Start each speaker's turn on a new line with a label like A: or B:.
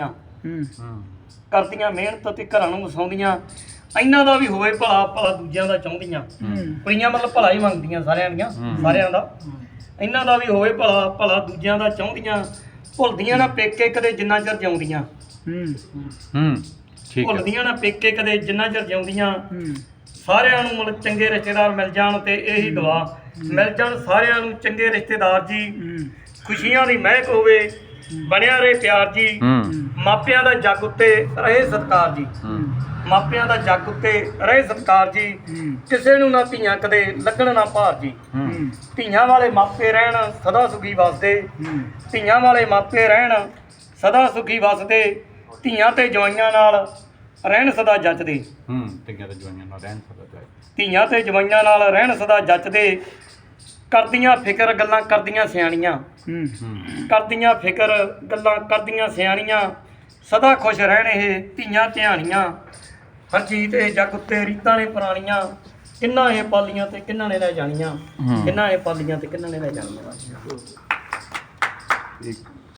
A: ਕਮਾਉਂਦੀਆਂ
B: ਹੂੰ।
A: ਕਰਦੀਆਂ ਮਿਹਨਤ ਤੇ ਘਰਾਂ ਨੂੰ ਵਸਾਉਂਦੀਆਂ। ਇਹਨਾਂ ਦਾ ਵੀ ਹੋਵੇ ਭਲਾ ਭਲਾ ਦੂਜਿਆਂ ਦਾ ਚਾਹੁੰਦੀਆਂ। ਕੁੜੀਆਂ ਮਤਲਬ ਭਲਾ ਹੀ ਮੰਗਦੀਆਂ ਸਾਰਿਆਂ ਦੀਆਂ। ਸਾਰਿਆਂ ਦਾ। ਇਹਨਾਂ ਦਾ ਵੀ ਹੋਵੇ ਭਲਾ ਭਲਾ ਦੂਜਿਆਂ ਦਾ ਚਾਹੁੰਦੀਆਂ। ਭੁੱਲਦੀਆਂ ਨਾ ਪੇਕੇ ਕਦੇ ਜਿੰਨਾ ਚਿਰ ਜਿਉਂਦੀਆਂ।
B: ਹੂੰ।
C: ਹੂੰ ਠੀਕ ਹੈ।
A: ਭੁੱਲਦੀਆਂ ਨਾ ਪੇਕੇ ਕਦੇ ਜਿੰਨਾ ਚਿਰ ਜਿਉਂਦੀਆਂ। ਸਾਰਿਆਂ ਨੂੰ ਮਤਲਬ ਚੰਗੇ ਰਿਸ਼ਤੇਦਾਰ ਮਿਲ ਜਾਣ ਤੇ ਇਹੀ ਦੁਆ। ਮਿਲ ਜਾਣ ਸਾਰਿਆਂ ਨੂੰ ਚੰਗੇ ਰਿਸ਼ਤੇਦਾਰ ਜੀ। ਖੁਸ਼ੀਆਂ ਦੀ ਮਹਿਕ ਹੋਵੇ। ਬਣਿਆ ਰਹੇ ਪਿਆਰ ਜੀ।
C: ਹੂੰ।
A: ਮਾਪਿਆਂ ਦਾ ਜੱਗ ਉੱਤੇ ਰਹੇ ਸਤਕਾਰ ਜੀ। ਮਾਪਿਆਂ ਦਾ ਜੱਗ ਉੱਤੇ ਰਹੇ ਸਤਕਾਰ ਜੀ। ਕਿਸੇ ਨੂੰ ਨਾ ਧੀਆਂ ਕਦੇ ਲੱਗਣ ਨਾ ਭਾਰ ਜੀ।
C: ਹੂੰ।
A: ਧੀਆਂ ਵਾਲੇ ਮਾਪੇ ਰਹਿਣ ਸਦਾ ਸੁਖੀ ਵਸਦੇ। ਧੀਆਂ ਵਾਲੇ ਮਾਪੇ ਰਹਿਣ ਸਦਾ ਸੁਖੀ ਵਸਦੇ। ਧੀਆਂ ਤੇ ਜਵਾਈਆਂ ਨਾਲ ਰਹਿਣ ਸਦਾ ਜੱਚਦੇ।
C: ਹੂੰ ਤੇ ਜਵਾਈਆਂ ਨਾਲ ਰਹਿਣ ਸਕਦਾ ਜਾਏ
A: ਧੀਆਂ ਤੇ ਜਵਾਈਆਂ ਨਾਲ ਰਹਿਣ ਸਦਾ ਜੱਚਦੇ। ਕਰਦੀਆਂ ਫਿਕਰ ਗੱਲਾਂ ਕਰਦੀਆਂ ਸਿਆਣੀਆਂ।
B: ਹੂੰ।
A: ਕਰਦੀਆਂ ਫਿਕਰ ਗੱਲਾਂ ਕਰਦੀਆਂ ਸਿਆਣੀਆਂ। ਸਦਾ ਖੁਸ਼ ਰਹਿਣ ਇਹ ਧੀਆਂ ਧਿਆਣੀਆਂ। ਹਰਜੀਤ ਇਹ ਜੱਗ ਉੱਤੇ ਰੀਤਾਂ ਨੇ ਪੁਰਾਣੀਆਂ। ਕਿੰਨਾ ਇਹ ਪਾਲੀਆਂ ਤੇ ਕਿੰਨਾ ਨੇ ਲੈ ਜਾਣੀਆਂ। ਕਿੰਨਾ ਇਹ ਪਾਲੀਆਂ ਤੇ ਕਿੰਨਾ ਨੇ ਲੈ ਜਾਣੀਆਂ।